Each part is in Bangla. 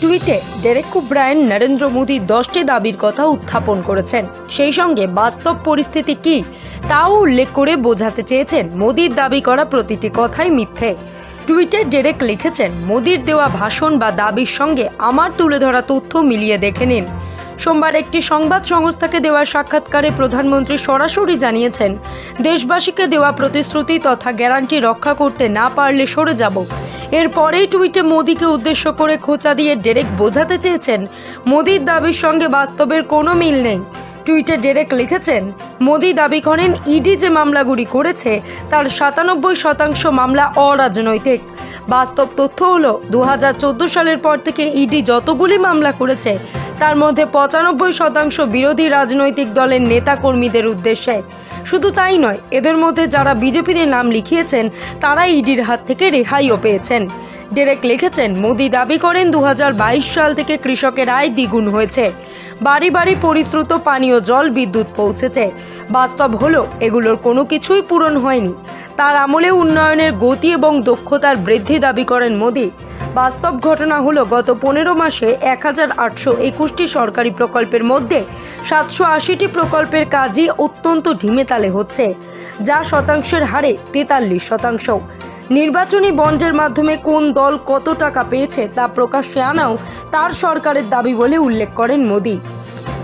টুইটে ডেরেক ব্রায়ন নরেন্দ্র মোদীর দশটি দাবির কথা উত্থাপন করেছেন। সেই সঙ্গে বাস্তব পরিস্থিতি কি তাও উল্লেখ করে বোঝাতে চেয়েছেন মোদীর দাবি করা প্রতিটি কথাই মিথ্যে। টুইটে ডেরেক লিখেছেন, মোদীর দেওয়া ভাষণ বা দাবির সঙ্গে আমার তুলে ধরা তথ্য মিলিয়ে দেখে নিন। সোমবার একটি সংবাদ সংস্থাকে দেওয়া সাক্ষাৎকারে প্রধানমন্ত্রী সরাসরি জানিয়েছেন, দেশবাসীকে দেওয়া প্রতিশ্রুতি তথা গ্যারান্টি রক্ষা করতে না পারলে সরে যাব। এরপরেই টুইটে মোদীকে উদ্দেশ্য করে খোঁচা দিয়ে ডেরেক বোঝাতে চেয়েছেন, মোদীর দাবির সঙ্গে বাস্তবের কোনো মিল নেই। টুইটে ডেরেক লিখেছেন, মোদী দাবি করেন, ইডি যে মামলাগুলি করেছে, তার সাতানব্বই শতাংশ মামলা অরাজনৈতিক। বাস্তব তথ্য হলো দু সালের পর থেকে ইডি যতগুলি মামলা করেছে তার মধ্যে পঁচানব্বই শতাংশ বিরোধী রাজনৈতিক দলের নেতাকর্মীদের উদ্দেশ্যে। শুধু তাই নয়, এদের মধ্যে যারা বিজেপিতে নাম লিখিয়েছেন তারা ইডির হাত থেকে রেহাইও পেয়েছেন। ডেরেক লিখেছেন, মোদি দাবি করেন দু হাজার বাইশ সাল থেকে কৃষকের আয় দ্বিগুণ হয়েছে। বাড়ি বাড়ি পরিশ্রুত পানীয় জল বিদ্যুৎ পৌঁছেছে। বাস্তব হলো, এগুলোর কোনো কিছুই পূরণ হয়নি। তার আমলে উন্নয়নের গতি এবং দক্ষতার বৃদ্ধি দাবি করেন মোদি। বাস্তব ঘটনা হলো, গত পনেরো মাসে এক হাজার আটশো একুশটি সরকারি প্রকল্পের মধ্যে সাতশো আশিটি প্রকল্পের কাজই অত্যন্ত ঢিমেতালে হচ্ছে, যা শতাংশের হারে তেতাল্লিশ শতাংশ। নির্বাচনী বন্ডের মাধ্যমে কোন দল কত টাকা পেয়েছে তা প্রকাশ্যে আনাও তার সরকারের দাবি বলে উল্লেখ করেন মোদি।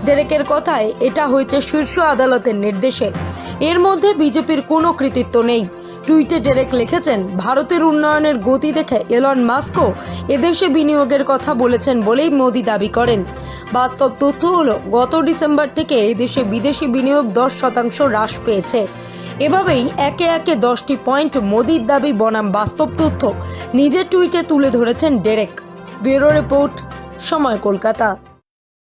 ডেরেকের কথায়, এটা হয়েছে শীর্ষ আদালতের নির্দেশে। এর মধ্যে বিজেপির কোনো কৃতিত্ব নেই। টুইটে ডেরেক লিখেছেন, ভারতের উন্নয়নের গতি দেখে এলন মাস্কও এদেশে বিনিয়োগের কথা বলেছেন বলেই মোদি দাবি করেন। বাস্তব তথ্য হল, গত ডিসেম্বর থেকে এদেশে বিদেশি বিনিয়োগ দশ শতাংশ হ্রাস পেয়েছে। এভাবেই একে একে দশটি পয়েন্ট মোদির দাবি বনাম বাস্তব তথ্য নিজের টুইটে তুলে ধরেছেন ডেরেক। ব্যুরো রিপোর্ট, সময় কলকাতা।